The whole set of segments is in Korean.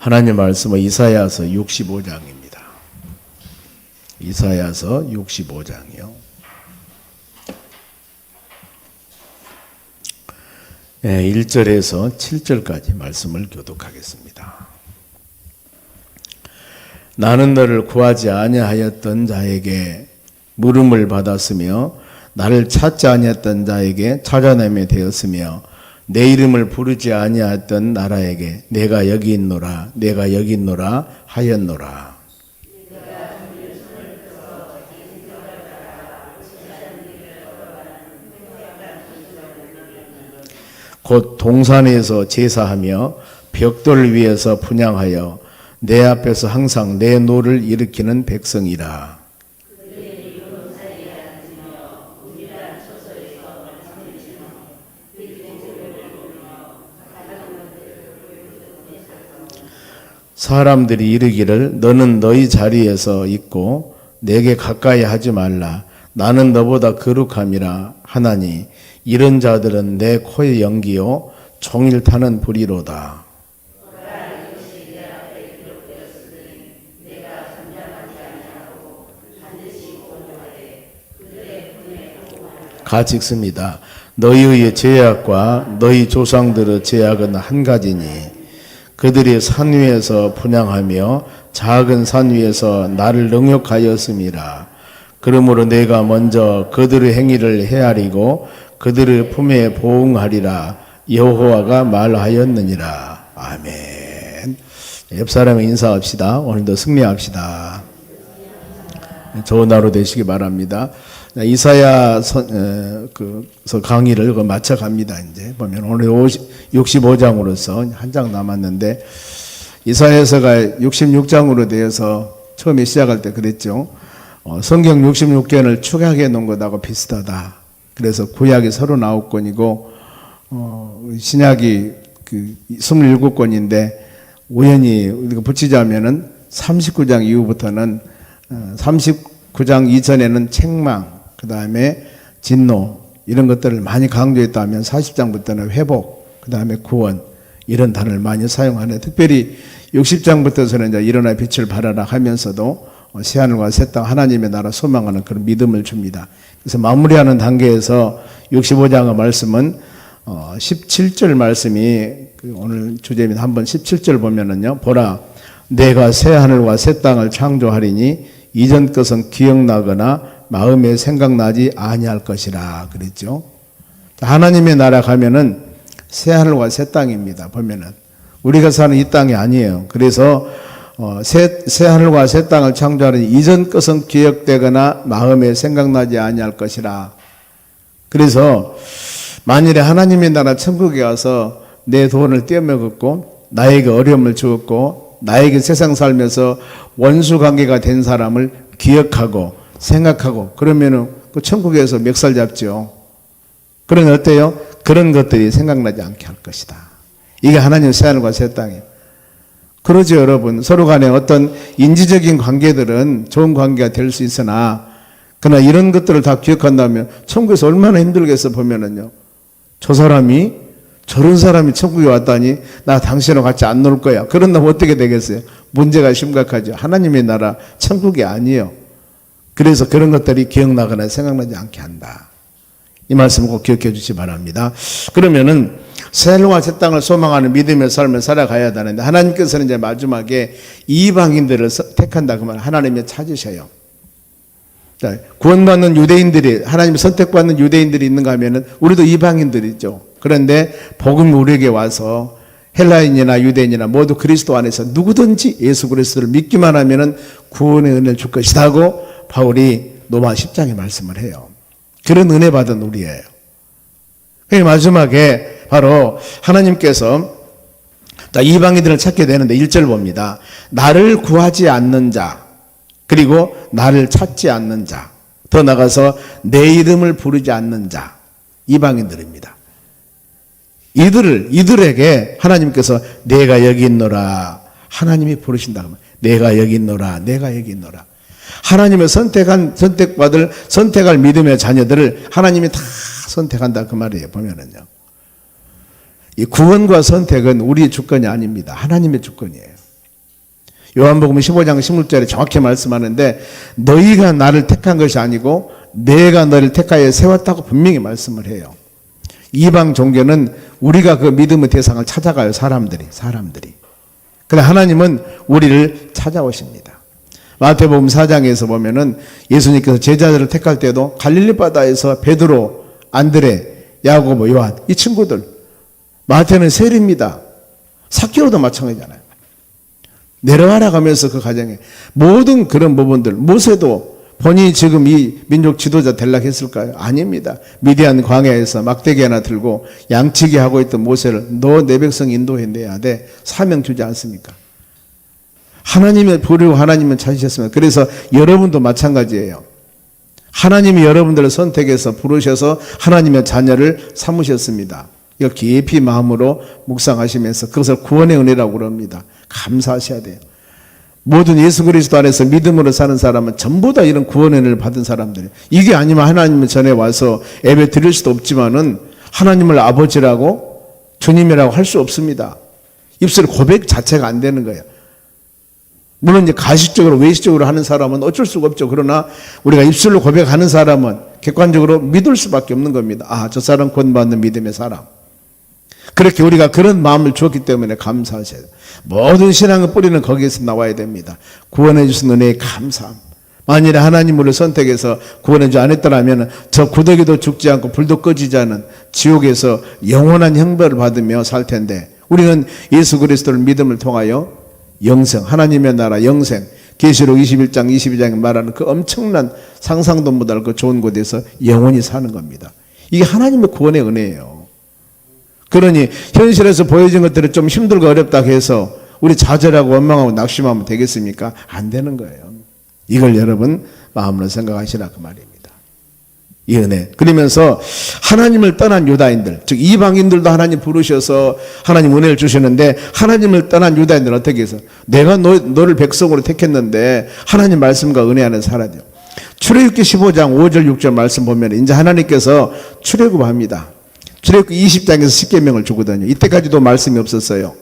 하나님 말씀은 이사야서 65장입니다. 이사야서 65장이요. 네, 1절에서 7절까지 말씀을 교독하겠습니다. 나는 너를 구하지 아니하였던 자에게 물음을 받았으며 나를 찾지 아니했던 자에게 찾아내게 되었으며 내 이름을 부르지 아니하였던 나라에게 내가 여기 있노라 내가 여기 있노라 하였노라. 곧 동산에서 제사하며 벽돌 위에서 분양하여 내 앞에서 항상 내 노를 일으키는 백성이라 사람들이 이르기를 너는 너희 자리에서 있고 내게 가까이 하지 말라 나는 너보다 거룩함이라 하나니 이런 자들은 내 코의 연기요 종일 타는 불이로다 같이 읽습니다. 너희의 죄악과 너희 조상들의 죄악은 한 가지니 그들이 산 위에서 분양하며 작은 산 위에서 나를 능욕하였음이라. 그러므로 내가 먼저 그들의 행위를 헤아리고 그들의 품에 보응하리라. 여호와가 말하였느니라. 아멘. 옆 사람에 인사합시다. 오늘도 승리합시다. 좋은 하루 되시기 바랍니다. 이사야 선, 에, 그, 서 강의를 그 마쳐 갑니다. 이제 보면 오늘 50, 65장으로서 한 장 남았는데 이사야서가 66장으로 되어서 처음에 시작할 때 그랬죠. 어, 성경 66권을 축약해 놓은 것하고 비슷하다. 그래서 구약이 39권이고 어, 신약이 그 27권인데 우연히 붙이자면은 39장 이후부터는 어, 39장 이전에는 책망, 그 다음에 진노 이런 것들을 많이 강조했다면 40장부터는 회복, 그 다음에 구원 이런 단어를 많이 사용하네. 특별히 60장부터서는 이제 일어나 빛을 발하라 하면서도 어, 새하늘과 새 땅 하나님의 나라 소망하는 그런 믿음을 줍니다. 그래서 마무리하는 단계에서 65장의 말씀은 어, 17절 말씀이 그 오늘 주제입니다. 한번 17절 보면은요. 보라 내가 새 하늘과 새 땅을 창조하리니 이전 것은 기억나거나 마음에 생각나지 아니할 것이라 그랬죠. 하나님의 나라 가면은 새 하늘과 새 땅입니다. 보면은 우리가 사는 이 땅이 아니에요. 그래서 어, 새, 새 하늘과 새 땅을 창조하는 이전 것은 기억되거나 마음에 생각나지 아니할 것이라. 그래서 만일에 하나님의 나라 천국에 가서 내 돈을 떼어먹었고 나에게 어려움을 주었고 나에게 세상 살면서 원수 관계가 된 사람을 기억하고 생각하고 그러면은 그 천국에서 멱살 잡죠. 그런 어때요? 그런 것들이 생각나지 않게 할 것이다. 이게 하나님 새 하늘과 새 땅이에요. 그러죠, 여러분. 서로 간에 어떤 인지적인 관계들은 좋은 관계가 될 수 있으나, 그러나 이런 것들을 다 기억한다면, 천국에서 얼마나 힘들겠어, 보면은요. 저 사람이, 저런 사람이 천국에 왔다니, 나 당신하고 같이 안 놀 거야. 그런다면 어떻게 되겠어요? 문제가 심각하죠. 하나님의 나라, 천국이 아니에요. 그래서 그런 것들이 기억나거나 생각나지 않게 한다. 이 말씀을 꼭 기억해 주시 기 바랍니다. 그러면은 새로와 새 땅을 소망하는 믿음의 삶을 살아가야 되는데 하나님께서는 이제 마지막에 이방인들을 택한다 그러면 하나님이 찾으셔요. 자, 구원받는 유대인들이 하나님 선택받는 유대인들이 있는가 하면은 우리도 이방인들이죠. 그런데 복음 우리에게 와서 헬라인이나 유대인이나 모두 그리스도 안에서 누구든지 예수 그리스도를 믿기만 하면은 구원의 은혜를 줄 것이다고 바울이 로마 10장에 말씀을 해요. 그런 은혜 받은 우리예요. 마지막에 바로 하나님께서 이방인들을 찾게 되는데 1절 봅니다. 나를 구하지 않는 자, 그리고 나를 찾지 않는 자, 더 나가서 내 이름을 부르지 않는 자, 이방인들입니다. 이들을, 이들에게 하나님께서 내가 여기 있노라. 하나님이 부르신다. 내가 여기 있노라. 내가 여기 있노라. 하나님의 선택한, 선택받을, 선택할 믿음의 자녀들을 하나님이 다 선택한다. 그 말이에요. 보면은요. 이 구원과 선택은 우리의 주권이 아닙니다. 하나님의 주권이에요. 요한복음 15장 16절에 정확히 말씀하는데 너희가 나를 택한 것이 아니고 내가 너를 택하여 세웠다고 분명히 말씀을 해요. 이방 종교는 우리가 그 믿음의 대상을 찾아가요. 사람들이 사람들이. 그러나 하나님은 우리를 찾아오십니다. 마태복음 4장에서 보면은 예수님께서 제자들을 택할 때도 갈릴리 바다에서 베드로, 안드레, 야고보, 요한 이 친구들 마태는 세리입니다. 사키로도 마찬가지잖아요. 내려와라 가면서 그 가정에 모든 그런 부분들 모세도 본인이 지금 이 민족 지도자 될라 했을까요? 아닙니다. 미디안 광야에서 막대기 하나 들고 양치기 하고 있던 모세를 너 내 백성 인도해 내야 돼. 사명 주지 않습니까? 하나님의 부르고 하나님은 찾으셨습니다. 그래서 여러분도 마찬가지예요. 하나님이 여러분들을 선택해서 부르셔서 하나님의 자녀를 삼으셨습니다. 이거 깊이 마음으로 묵상하시면서 그것을 구원의 은혜라고 그럽니다. 감사하셔야 돼요. 모든 예수 그리스도 안에서 믿음으로 사는 사람은 전부 다 이런 구원의 은혜를 받은 사람들이에요. 이게 아니면 하나님은 전에 와서 예배 드릴 수도 없지만은 하나님을 아버지라고 주님이라고 할 수 없습니다. 입술 고백 자체가 안 되는 거예요. 물론 이제 가식적으로 외식적으로 하는 사람은 어쩔 수가 없죠. 그러나 우리가 입술로 고백하는 사람은 객관적으로 믿을 수밖에 없는 겁니다. 아, 저 사람 구원받는 믿음의 사람. 그렇게 우리가 그런 마음을 주었기 때문에 감사하셔야 돼요. 모든 신앙의 뿌리는 거기에서 나와야 됩니다. 구원해 주신 은혜에 감사함. 만일에 하나님을 선택해서 구원해 주지 않았더라면 저 구더기도 죽지 않고 불도 꺼지지 않은 지옥에서 영원한 형벌을 받으며 살 텐데 우리는 예수 그리스도를 믿음을 통하여 영생, 하나님의 나라 영생, 계시록 21장, 22장에 말하는 그 엄청난 상상도 못할 그 좋은 곳에서 영원히 사는 겁니다. 이게 하나님의 구원의 은혜예요. 그러니 현실에서 보여진 것들이 좀 힘들고 어렵다 해서 우리 좌절하고 원망하고 낙심하면 되겠습니까? 안 되는 거예요. 이걸 여러분 마음으로 생각하시라 그 말입니다. 이 은혜. 그러면서 하나님을 떠난 유다인들, 즉 이방인들도 하나님 부르셔서 하나님 은혜를 주시는데 하나님을 떠난 유다인들 어떻게 해서 내가 너, 너를 백성으로 택했는데 하나님 말씀과 은혜 안에 살아야 돼요. 출애굽기 15장 5절 6절 말씀 보면 이제 하나님께서 출애굽합니다. 출애굽기 20장에서 십계명을 주거든요. 이때까지도 말씀이 없었어요.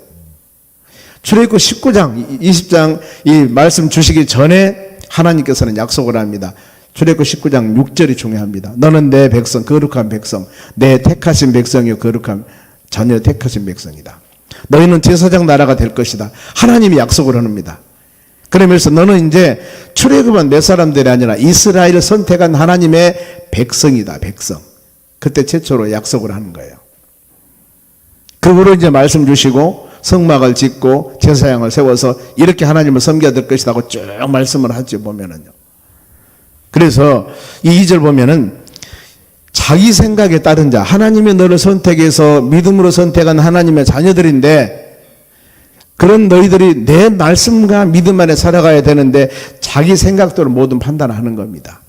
출애굽기 19장 20장 이 말씀 주시기 전에 하나님께서는 약속을 합니다. 출애굽 19장 6절이 중요합니다. 너는 내 백성 거룩한 백성 내 택하신 백성이요 거룩한 자녀 택하신 백성이다. 너희는 제사장 나라가 될 것이다. 하나님이 약속을 합니다. 그러면서 너는 이제 출애굽한 내 사람들이 아니라 이스라엘을 선택한 하나님의 백성이다. 백성. 그때 최초로 약속을 하는 거예요. 그 후로 이제 말씀 주시고 성막을 짓고 제사장을 세워서 이렇게 하나님을 섬겨야 될 것이라고 쭉 말씀을 하죠 보면은요. 그래서 이 2절 보면은 자기 생각에 따른 자, 하나님이 너를 선택해서 믿음으로 선택한 하나님의 자녀들인데 그런 너희들이 내 말씀과 믿음 안에 살아가야 되는데 자기 생각대로 모든 판단하는 겁니다.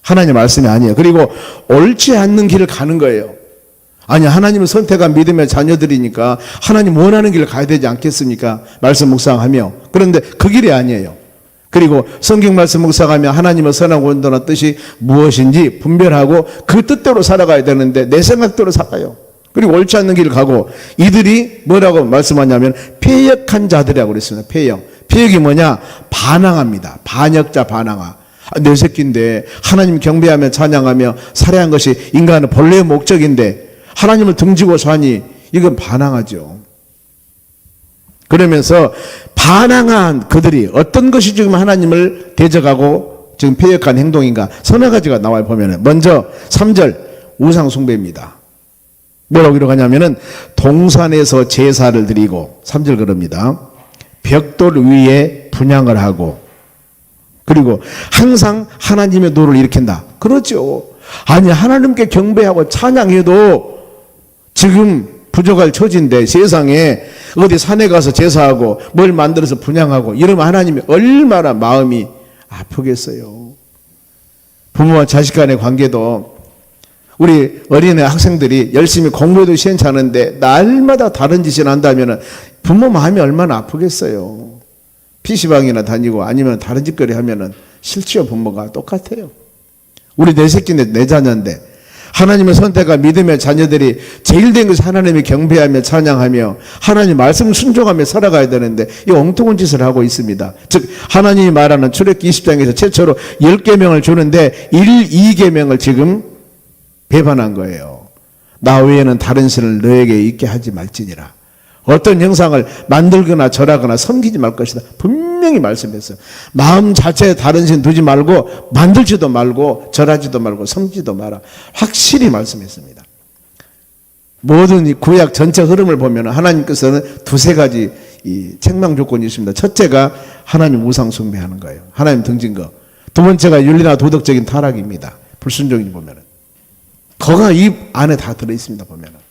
하나님 말씀이 아니에요. 그리고 옳지 않는 길을 가는 거예요. 아니, 하나님을 선택한 믿음의 자녀들이니까 하나님 원하는 길을 가야 되지 않겠습니까? 말씀 묵상하며. 그런데 그 길이 아니에요. 그리고 성경 말씀 묵상하며 하나님의 선하고 온전한 뜻이 무엇인지 분별하고 그 뜻대로 살아가야 되는데 내 생각대로 살아요. 그리고 옳지 않는 길을 가고 이들이 뭐라고 말씀하냐면 폐역한 자들이라고 그랬습니다. 폐역. 폐역이 뭐냐? 반항합니다. 반역자 반항아. 아, 내 새끼인데 하나님 경배하며 찬양하며 살해한 것이 인간의 본래의 목적인데 하나님을 등지고 사니 이건 반항하죠. 그러면서 반항한 그들이 어떤 것이 지금 하나님을 대적하고 지금 폐역한 행동인가 서너 가지가 나와요 보면은 먼저 3절 우상 숭배입니다. 뭐라고 기록하냐면은 동산에서 제사를 드리고 3절 그럽니다. 벽돌 위에 분양을 하고 그리고 항상 하나님의 노를 일으킨다. 그렇죠. 아니 하나님께 경배하고 찬양해도 지금 부족할 처지인데 세상에 어디 산에 가서 제사하고 뭘 만들어서 분양하고 이러면 하나님이 얼마나 마음이 아프겠어요. 부모와 자식 간의 관계도 우리 어린애 학생들이 열심히 공부해도 시행찮은데 날마다 다른 짓을 한다면 부모 마음이 얼마나 아프겠어요. PC방이나 다니고 아니면 다른 짓거리 하면은 실치요 부모가 똑같아요. 우리 내 새끼인데 내 자녀인데 하나님의 선택과 믿음의 자녀들이 제일 된 것이 하나님이 경배하며 찬양하며 하나님 말씀 순종하며 살아가야 되는데 이 엉뚱한 짓을 하고 있습니다. 즉 하나님이 말하는 출애굽기 20장에서 최초로 10계명을 주는데 1, 2계명을 지금 배반한 거예요. 나 외에는 다른 신을 너에게 있게 하지 말지니라. 어떤 형상을 만들거나 절하거나 섬기지 말 것이다. 분명히 말씀했어요. 마음 자체에 다른 신 두지 말고 만들지도 말고 절하지도 말고 섬기지도 마라. 확실히 말씀했습니다. 모든 이 구약 전체 흐름을 보면 하나님께서는 두세 가지 이 책망 조건이 있습니다. 첫째가 하나님 우상 숭배하는 거예요. 하나님 등진 거. 두 번째가 윤리나 도덕적인 타락입니다. 불순종이 보면은. 거가 이 안에 다 들어 있습니다. 보면은.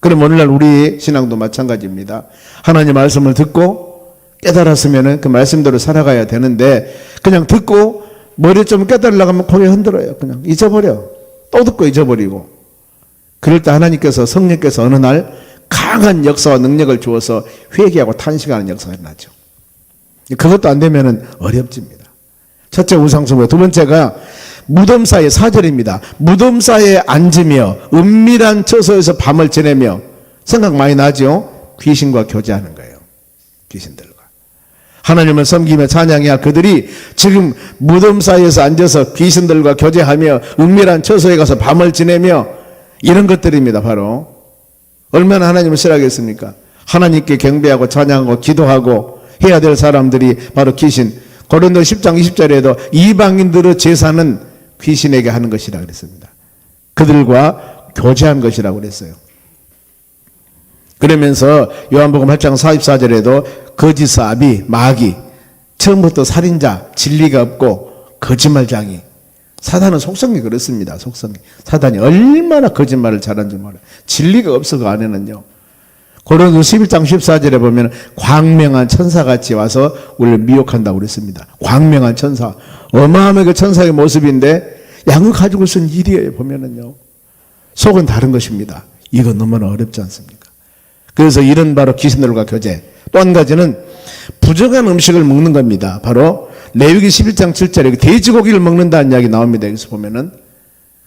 그럼 오늘날 우리 신앙도 마찬가지입니다. 하나님 말씀을 듣고 깨달았으면은 그 말씀대로 살아가야 되는데 그냥 듣고 머리 좀 깨달으려고 하면 고개 흔들어요. 그냥 잊어버려. 또 듣고 잊어버리고. 그럴 때 하나님께서 성령께서 어느 날 강한 역사와 능력을 주어서 회개하고 탄식하는 역사가 일어나죠. 그것도 안 되면은 어렵집니다. 첫째 우상숭배, 두 번째가 무덤 사이 사절입니다. 무덤 사이에 앉으며 은밀한 처소에서 밤을 지내며 생각 많이 나죠? 귀신과 교제하는 거예요. 귀신들과. 하나님을 섬기며 찬양해야 그들이 지금 무덤 사이에서 앉아서 귀신들과 교제하며 은밀한 처소에 가서 밤을 지내며 이런 것들입니다. 바로 얼마나 하나님을 싫어하겠습니까? 하나님께 경배하고 찬양하고 기도하고 해야 될 사람들이 바로 귀신. 고린도 10장 20절에도 이방인들의 제사는 귀신에게 하는 것이라 그랬습니다. 그들과 교제한 것이라고 그랬어요. 그러면서 요한복음 8장 44절에도 거짓 사 비, 마귀, 처음부터 살인자, 진리가 없고 거짓말장이 사단은 속성이 그렇습니다. 속성이. 사단이 얼마나 거짓말을 잘하는지 몰라요. 진리가 없어 그 안에는요. 고린도 11장 14절에 보면 광명한 천사같이 와서 우리를 미혹한다고 그랬습니다. 광명한 천사. 어마어마한 그 천사의 모습인데 양을 가지고 쓴 일이에요. 보면은요. 속은 다른 것입니다. 이거 너무나 어렵지 않습니까? 그래서 이런 바로 귀신들과 교제. 또 한 가지는 부정한 음식을 먹는 겁니다. 바로 레위기 11장 7절에 돼지고기를 먹는다는 이야기 나옵니다. 여기서 보면은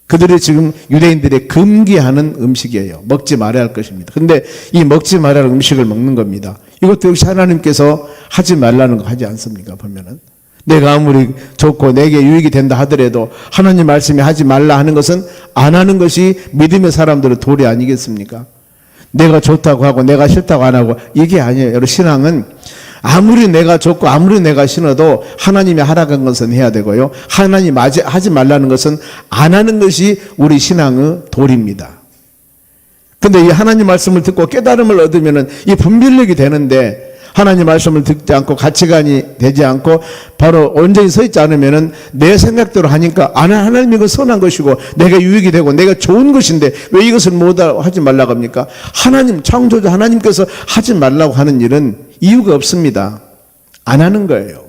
그들이 지금 유대인들이 금기하는 음식이에요. 먹지 말아야 할 것입니다. 근데 이 먹지 말아야 할 음식을 먹는 겁니다. 이것도 역시 하나님께서 하지 말라는 거 하지 않습니까? 보면은. 내가 아무리 좋고 내게 유익이 된다 하더라도 하나님 말씀이 하지 말라 하는 것은 안 하는 것이 믿음의 사람들의 도리 아니겠습니까? 내가 좋다고 하고 내가 싫다고 안 하고 이게 아니에요. 여러분 신앙은 아무리 내가 좋고 아무리 내가 신어도 하나님이 하라는 것은 해야 되고요. 하나님 하지 말라는 것은 안 하는 것이 우리 신앙의 도리입니다. 근데 이 하나님 말씀을 듣고 깨달음을 얻으면은 이 분별력이 되는데 하나님 말씀을 듣지 않고 가치관이 되지 않고 바로 온전히 서 있지 않으면은 내 생각대로 하니까 아 하나님이 그 선한 것이고 내가 유익이 되고 내가 좋은 것인데 왜 이것을 못 하지 말라고 합니까? 하나님 창조자 하나님께서 하지 말라고 하는 일은 이유가 없습니다. 안 하는 거예요.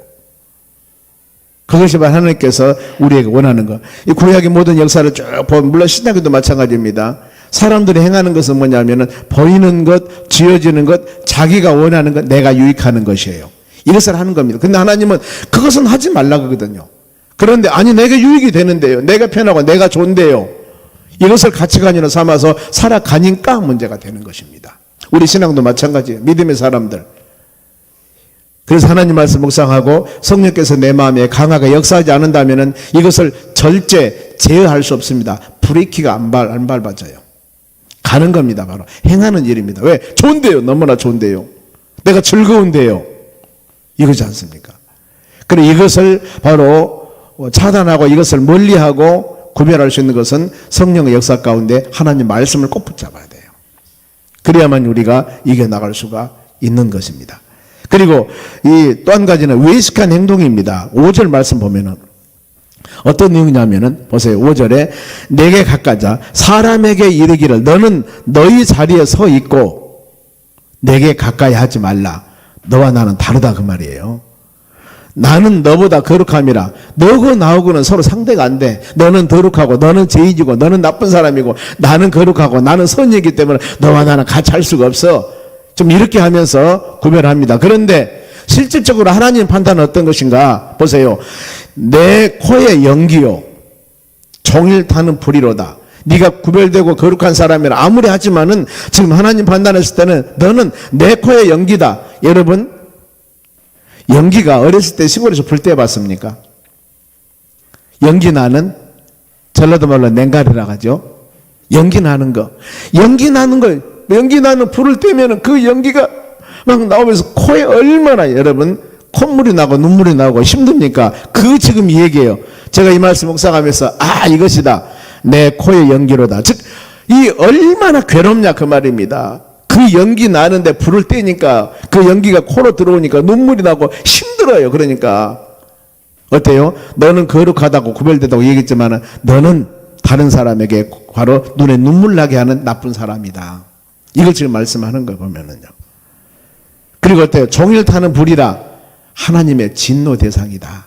그것이 바로 하나님께서 우리에게 원하는 것. 이 구약의 모든 역사를 쭉 보면 물론 신약에도 마찬가지입니다. 사람들이 행하는 것은 뭐냐면은 보이는 것, 지어지는 것, 자기가 원하는 것, 내가 유익하는 것이에요. 이것을 하는 겁니다. 근데 하나님은 그것은 하지 말라 그러거든요. 그런데 아니 내가 유익이 되는데요. 내가 편하고 내가 좋은데요. 이것을 가치관으로 삼아서 살아가니까 문제가 되는 것입니다. 우리 신앙도 마찬가지예요. 믿음의 사람들. 그래서 하나님 말씀 묵상하고 성령께서 내 마음에 강하게 역사하지 않는다면은 이것을 절제 제어할 수 없습니다. 브레이크가 안, 밟, 안 밟아져요. 가는 겁니다. 바로 행하는 일입니다. 왜? 좋은데요. 너무나 좋은데요. 내가 즐거운데요. 이거지 않습니까? 그래 이것을 바로 차단하고 이것을 멀리하고 구별할 수 있는 것은 성령의 역사 가운데 하나님 말씀을 꼭 붙잡아야 돼요. 그래야만 우리가 이겨나갈 수가 있는 것입니다. 그리고 이 또 한 가지는 외식한 행동입니다. 5절 말씀 보면은 어떤 내용이냐면은 보세요. 5절에 내게 가까자 사람에게 이르기를 너는 너희 자리에 서 있고 내게 가까이 하지 말라. 너와 나는 다르다 그 말이에요. 나는 너보다 거룩함이라. 너고 나하고는 서로 상대가 안 돼. 너는 거룩하고 너는 죄인이고 너는 나쁜 사람이고 나는 거룩하고 나는 선이기 때문에 너와 나는 같이 할 수가 없어. 좀 이렇게 하면서 구별합니다. 그런데 실질적으로 하나님 판단은 어떤 것인가? 보세요. 내 코에 연기요. 종일 타는 불이로다. 네가 구별되고 거룩한 사람이라 아무리 하지만은 지금 하나님 판단했을 때는 너는 내 코의 연기다. 여러분 연기가 어렸을 때 시골에서 불때 봤습니까? 연기 나는 전라도 말로 냉가리라 하죠. 연기 나는 거. 연기 나는 거. 연기 나는 불을 떼면은 그 연기가 막 나오면서 코에 얼마나 여러분 콧물이 나고 눈물이 나고 힘듭니까? 그 지금 이 얘기예요. 제가 이 말씀 묵상하면서 아 이것이다. 내 코의 연기로다. 즉 이 얼마나 괴롭냐 그 말입니다. 그 연기 나는데 불을 떼니까 그 연기가 코로 들어오니까 눈물이 나고 힘들어요. 그러니까 어때요? 너는 거룩하다고 구별되다고 얘기했지만 너는 다른 사람에게 바로 눈에 눈물 나게 하는 나쁜 사람이다. 이걸 지금 말씀하는 거 보면은요. 그리고 어때요? 종일 타는 불이라 하나님의 진노 대상이다.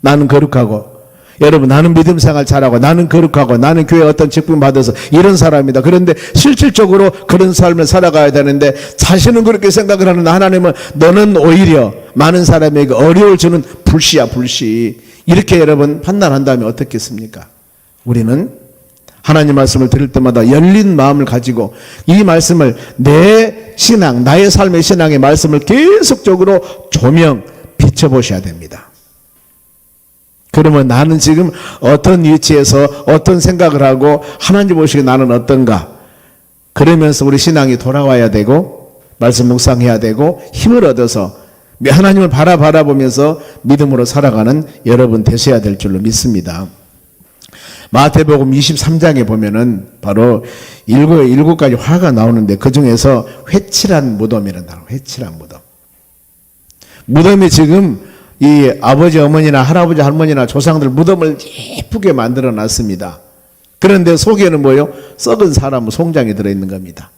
나는 거룩하고 여러분 나는 믿음 생활 잘하고 나는 거룩하고 나는 교회 어떤 직분 받아서 이런 사람이다. 그런데 실질적으로 그런 삶을 살아가야 되는데 자신은 그렇게 생각을 하는 하나님은 너는 오히려 많은 사람에게 어려움을 주는 불씨야 불씨. 이렇게 여러분 판단한다면 어떻겠습니까? 우리는 하나님 말씀을 들을 때마다 열린 마음을 가지고 이 말씀을 내 신앙, 나의 삶의 신앙의 말씀을 계속적으로 조명, 비춰보셔야 됩니다. 그러면 나는 지금 어떤 위치에서 어떤 생각을 하고 하나님 보시기에 나는 어떤가? 그러면서 우리 신앙이 돌아와야 되고 말씀 묵상해야 되고 힘을 얻어서 하나님을 바라 바라보면서 믿음으로 살아가는 여러분 되셔야 될 줄로 믿습니다. 마태복음 23장에 보면은 바로 일곱 일곱 가지 화가 나오는데 그 중에서 회칠한 무덤이라는 단어, 회칠한 무덤. 무덤이 지금 이 아버지 어머니나 할아버지 할머니나 조상들 무덤을 예쁘게 만들어 놨습니다. 그런데 속에는 뭐요? 썩은 사람 송장이 들어 있는 겁니다.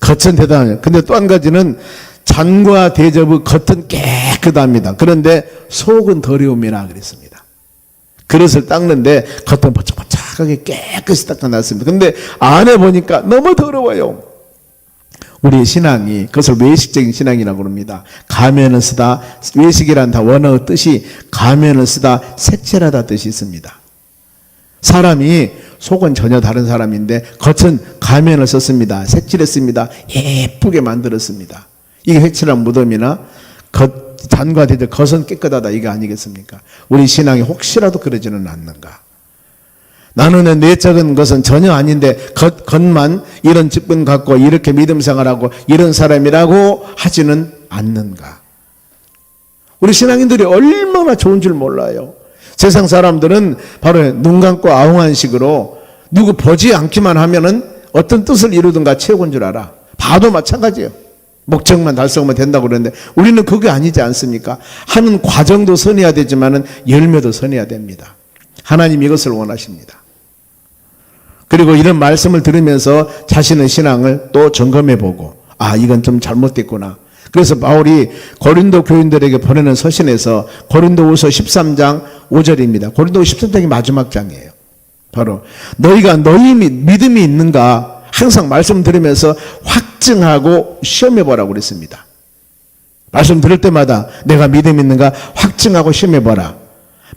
겉은 대단해요. 근데 또 한 가지는 잔과 대접의 겉은 깨끗합니다. 그런데 속은 더러움이라 그랬습니다. 그릇을 닦는데 겉은 버쩍버쩍하게 깨끗이 닦아놨습니다. 근데 안에 보니까 너무 더러워요. 우리의 신앙이 그것을 외식적인 신앙이라고 그럽니다. 가면을 쓰다 외식이란 다 원어의 뜻이 가면을 쓰다 색칠하다 뜻이 있습니다. 사람이 속은 전혀 다른 사람인데 겉은 가면을 썼습니다. 색칠했습니다. 예쁘게 만들었습니다. 이게 회칠한 무덤이나 겉 잔과 대적 겉은 깨끗하다 이게 아니겠습니까? 우리 신앙이 혹시라도 그러지는 않는가? 나는 내 내적인 것은 전혀 아닌데 겉, 겉만 이런 직분 갖고 이렇게 믿음 생활하고 이런 사람이라고 하지는 않는가? 우리 신앙인들이 얼마나 좋은 줄 몰라요. 세상 사람들은 바로 눈 감고 아웅한 식으로 누구 보지 않기만 하면은 어떤 뜻을 이루든가 채우는 줄 알아. 봐도 마찬가지예요. 목적만 달성하면 된다고 그러는데 우리는 그게 아니지 않습니까? 하는 과정도 선해야 되지만은 열매도 선해야 됩니다. 하나님 이것을 원하십니다. 그리고 이런 말씀을 들으면서 자신의 신앙을 또 점검해 보고 아 이건 좀 잘못됐구나. 그래서 바울이 고린도 교인들에게 보내는 서신에서 고린도후서 13장 5절입니다. 고린도후서 13장이 마지막 장이에요. 바로 너희가 너희 믿음이 있는가 항상 말씀 들으면서 확증하고 시험해 보라고 그랬습니다. 말씀 들을 때마다 내가 믿음 있는가 확증하고 시험해 보라.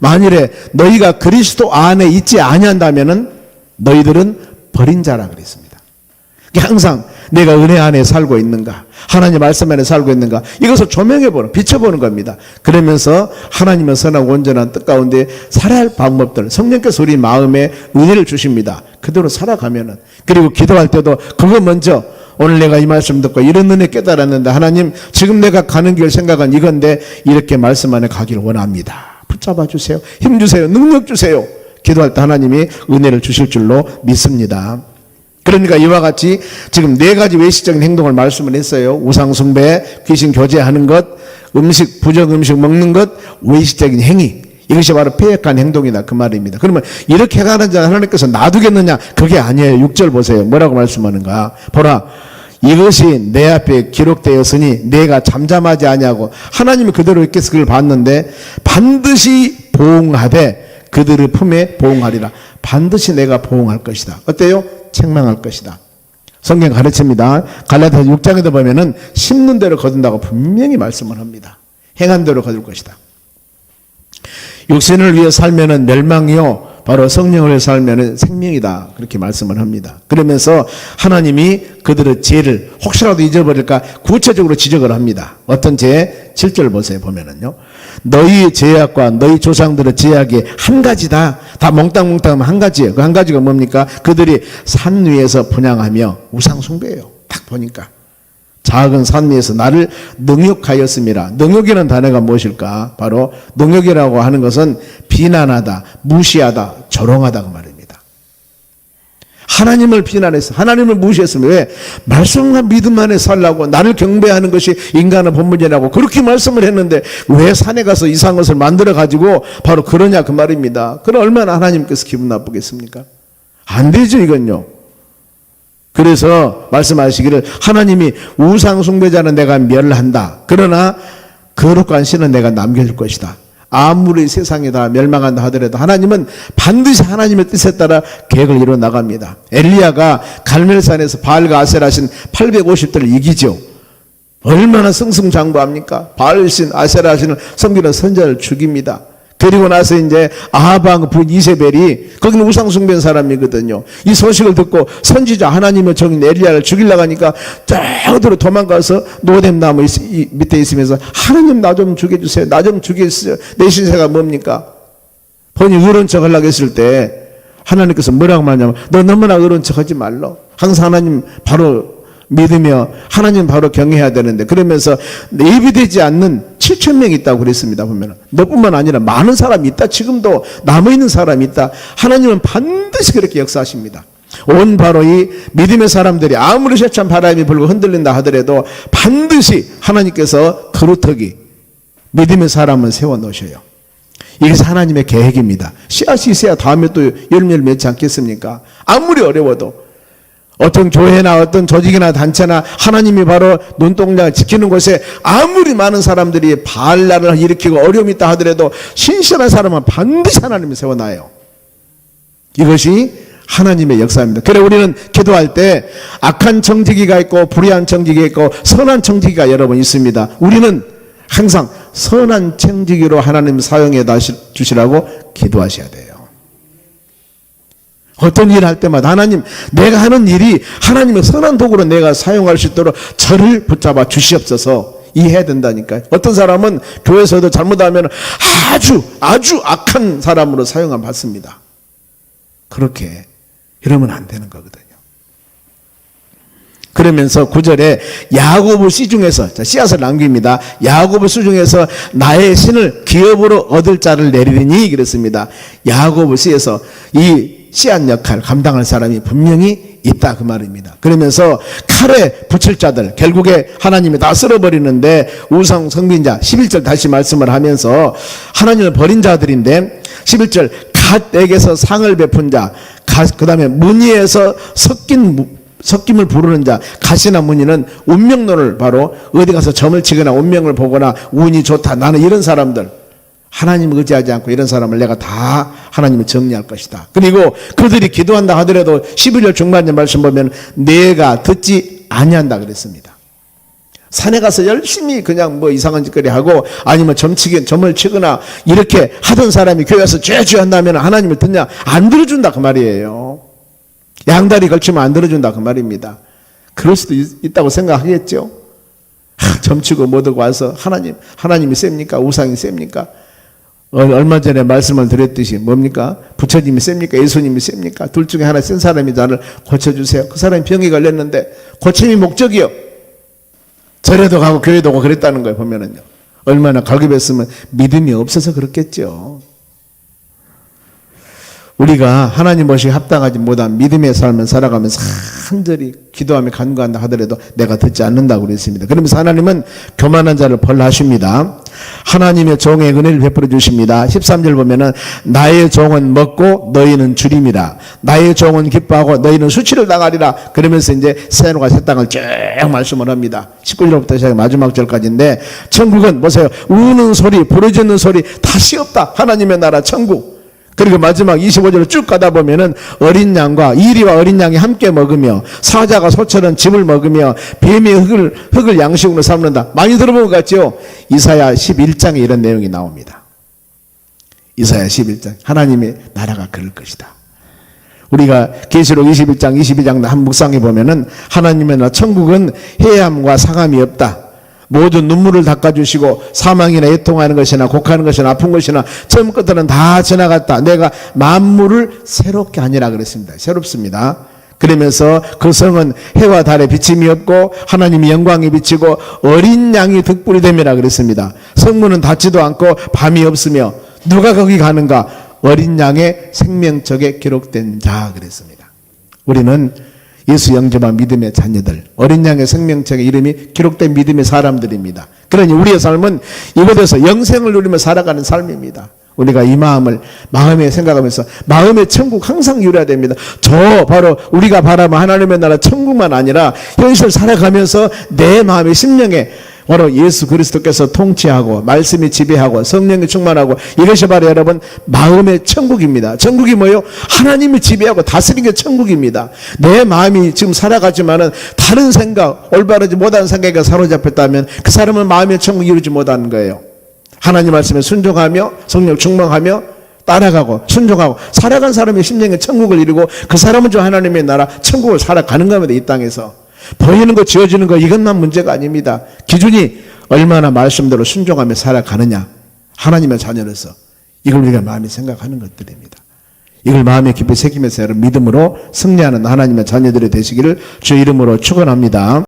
만일에 너희가 그리스도 안에 있지 아니한다면은 너희들은 버린 자라 그랬습니다. 항상 내가 은혜 안에 살고 있는가, 하나님 말씀 안에 살고 있는가, 이것을 조명해 보는, 비춰보는 겁니다. 그러면서 하나님의 선하고 온전한 뜻 가운데 살아야 할 방법들, 성령께서 우리 마음에 은혜를 주십니다. 그대로 살아가면은, 그리고 기도할 때도 그거 먼저 오늘 내가 이 말씀 듣고 이런 은혜 깨달았는데 하나님 지금 내가 가는 길 생각은 이건데 이렇게 말씀 안에 가기를 원합니다. 붙잡아 주세요. 힘 주세요. 능력 주세요. 기도할 때 하나님이 은혜를 주실 줄로 믿습니다. 그러니까 이와 같이 지금 네 가지 외식적인 행동을 말씀을 했어요. 우상숭배, 귀신 교제하는 것, 음식, 부정 음식 먹는 것, 외식적인 행위. 이것이 바로 폐역한 행동이다. 그 말입니다. 그러면 이렇게 가는 자 하나님께서 놔두겠느냐? 그게 아니에요. 6절 보세요. 뭐라고 말씀하는가? 보라. 이것이 내 앞에 기록되었으니 내가 잠잠하지 아니하고 하나님이 그대로 이렇게 그걸 봤는데 반드시 보응하되 그들의 품에 보응하리라. 반드시 내가 보응할 것이다. 어때요? 책망할 것이다. 성경 가르칩니다. 갈라디아 6장에도 보면은 심는 대로 거둔다고 분명히 말씀을 합니다. 행한 대로 거둘 것이다. 육신을 위해 살면은 멸망이요 바로 성령을 살면 생명이다. 그렇게 말씀을 합니다. 그러면서 하나님이 그들의 죄를 혹시라도 잊어버릴까 구체적으로 지적을 합니다. 어떤 죄? 7절 보세요. 보면은요. 너희 죄악과 너희 조상들의 죄악이 한 가지다. 다 몽땅몽땅 한 가지예요. 그 한 가지가 뭡니까? 그들이 산 위에서 분양하며 우상 숭배예요. 딱 보니까. 작은 산 위에서 나를 능욕하였습니다. 능욕이라는 단어가 무엇일까? 바로 능욕이라고 하는 것은 비난하다, 무시하다, 조롱하다 그 말입니다. 하나님을 비난해서 하나님을 무시했으면 왜 말씀과 믿음 안에 살라고 나를 경배하는 것이 인간의 본분이라고 그렇게 말씀을 했는데 왜 산에 가서 이상한 것을 만들어 가지고 바로 그러냐 그 말입니다. 그럼 얼마나 하나님께서 기분 나쁘겠습니까? 안 되죠 이건요. 그래서 말씀하시기를 하나님이 우상 숭배자는 내가 멸한다. 그러나 거룩한 신은 내가 남겨줄 것이다. 아무리 세상이 다 멸망한다 하더라도 하나님은 반드시 하나님의 뜻에 따라 계획을 이루어 나갑니다. 엘리야가 갈멜산에서 바알과 아세라신 850대를 이기죠. 얼마나 승승장구합니까? 바알신 아세라신을 섬기는 선자를 죽입니다. 그리고 나서 이제 아하방 부 이세벨이 거기는 우상숭배한 사람이거든요. 이 소식을 듣고 선지자 하나님의 종인 엘리야를 죽이려고 하니까 저기로 도망가서 노뎀 나무 있- 이 밑에 있으면서 하나님 나 좀 죽여주세요. 나 좀 죽여주세요. 내 신세가 뭡니까? 본인 의로운 척 하려고 했을 때 하나님께서 뭐라고 말하냐면 너 너무나 의로운 척 하지 말라. 항상 하나님 바로 믿으며 하나님 바로 경외해야 되는데 그러면서 예비되지 않는 7천 명이 있다고 그랬습니다 보면 너뿐만 아니라 많은 사람이 있다. 지금도 남아 있는 사람이 있다. 하나님은 반드시 그렇게 역사하십니다. 온 바로 이 믿음의 사람들이 아무리 세찬 바람이 불고 흔들린다 하더라도 반드시 하나님께서 그루터기 믿음의 사람은 세워 놓으셔요. 이것이 하나님의 계획입니다. 씨앗이 있어야 다음에 또 열매를 맺지 않겠습니까? 아무리 어려워도 어떤 교회나 어떤 조직이나 단체나 하나님이 바로 눈동자를 지키는 곳에 아무리 많은 사람들이 반란을 일으키고 어려움이 있다 하더라도 신실한 사람은 반드시 하나님이 세워놔요. 이것이 하나님의 역사입니다. 그래 우리는 기도할 때 악한 청지기가 있고 불의한 청지기가 있고 선한 청지기가 여러분 있습니다. 우리는 항상 선한 청지기로 하나님 사용해 주시라고 기도하셔야 돼요. 어떤 일을 할 때마다 하나님 내가 하는 일이 하나님의 선한 도구로 내가 사용할 수 있도록 저를 붙잡아 주시옵소서 이해해야 된다니까요. 어떤 사람은 교회에서도 잘못하면 아주 아주 악한 사람으로 사용함 받습니다. 그렇게 이러면 안 되는 거거든요. 그러면서 구절에 야고보 씨 중에서 자, 씨앗을 남깁니다. 야고보 씨 중에서 나의 신을 기업으로 얻을 자를 내리리니 그랬습니다. 야고보 씨에서 이 씨앗 역할 감당할 사람이 분명히 있다 그 말입니다. 그러면서 칼에 붙일 자들 결국에 하나님이 다 쓸어버리는데 우상 성빈자 11절 다시 말씀을 하면서 하나님을 버린 자들인데 11절 갓 에게서 상을 베푼 자, 그 다음에 무늬에서 섞인 무- 섞임을 부르는 자, 가시나 무늬는 운명론을 바로 어디 가서 점을 치거나 운명을 보거나 운이 좋다. 나는 이런 사람들. 하나님 의지하지 않고 이런 사람을 내가 다 하나님이 정리할 것이다. 그리고 그들이 기도한다 하더라도 11절 중반에 말씀 보면 내가 듣지 아니한다 그랬습니다. 산에 가서 열심히 그냥 뭐 이상한 짓거리 하고 아니면 점치기, 점을 치거나 이렇게 하던 사람이 교회에서 죄죄 한다면 하나님을 듣냐? 안 들어준다 그 말이에요. 양다리 걸치면 안 들어준다 그 말입니다. 그럴 수도 있, 있다고 생각하겠죠. 하, 점치고 뭐들고 와서 하나님, 하나님이 셉니까? 우상이 셉니까? 어, 얼마 전에 말씀을 드렸듯이 뭡니까? 부처님이 셉니까? 예수님이 셉니까? 둘 중에 하나 센 사람이 나를 고쳐주세요. 그 사람이 병이 걸렸는데 고침이 목적이요. 절에도 가고 교회도 가고 그랬다는 거예요. 보면은요. 얼마나 갈급했으면 믿음이 없어서 그렇겠죠. 우리가 하나님 것이 합당하지 못한 믿음의 삶을 살아가면서 한절히 기도하며 간구한다 하더라도 내가 듣지 않는다고 그랬습니다. 그러면서 하나님은 교만한 자를 벌하십니다. 하나님의 종의 은혜를 베풀어 주십니다. 13절 보면은 나의 종은 먹고 너희는 줄임이라. 나의 종은 기뻐하고 너희는 수치를 당하리라. 그러면서 이제 새노가 새 땅을 쭉 말씀을 합니다. 19절부터 시작해 마지막 절까지인데 천국은 보세요. 우는 소리, 부르짖는 소리 다시 없다. 하나님의 나라 천국. 그리고 마지막 25절을 쭉 가다 보면은 어린 양과 이리와 어린 양이 함께 먹으며 사자가 소처럼 집을 먹으며 뱀이 흙을 흙을 양식으로 삼는다. 많이 들어본 것 같죠? 이사야 11장에 이런 내용이 나옵니다. 이사야 11장 하나님의 나라가 그럴 것이다. 우리가 계시록 21장 22장 한 묵상해 보면은 하나님의 나라 천국은 해함과 상함이 없다. 모든 눈물을 닦아주시고 사망이나 애통하는 것이나 곡하는 것이나 아픈 것이나 처음 것들은 다 지나갔다. 내가 만물을 새롭게 하니라 그랬습니다. 새롭습니다. 그러면서 그 성은 해와 달에 비침이 없고 하나님이 영광이 비치고 어린 양이 득불이 됨이라 그랬습니다. 성문은 닫지도 않고 밤이 없으며 누가 거기 가는가? 어린 양의 생명책에 기록된 자 그랬습니다. 우리는 예수 영접한 믿음의 자녀들, 어린 양의 생명책에 이름이 기록된 믿음의 사람들입니다. 그러니 우리의 삶은 이곳에서 영생을 누리며 살아가는 삶입니다. 우리가 이 마음을 마음에 생각하면서 마음의 천국 항상 이루어야 됩니다. 저 바로 우리가 바라면 하나님의 나라 천국만 아니라 현실 살아가면서 내 마음의 심령에 바로 예수 그리스도께서 통치하고 말씀이 지배하고 성령이 충만하고 이것이 바로 여러분 마음의 천국입니다. 천국이 뭐요? 하나님이 지배하고 다스리는 게 천국입니다. 내 마음이 지금 살아가지만은 다른 생각, 올바르지 못한 생각에 사로잡혔다면 그 사람은 마음의 천국 이루지 못하는 거예요. 하나님 말씀에 순종하며 성령 충만하며 따라가고 순종하고 살아간 사람의 심령의 천국을 이루고 그 사람은 저 하나님의 나라 천국을 살아가는 겁니다. 이 땅에서. 보이는 거 지어지는 거 이것만 문제가 아닙니다. 기준이 얼마나 말씀대로 순종하며 살아가느냐. 하나님의 자녀로서 이걸 우리가 마음에 생각하는 것들입니다. 이걸 마음에 깊이 새기면서 여러분 믿음으로 승리하는 하나님의 자녀들이 되시기를 주 이름으로 축원합니다.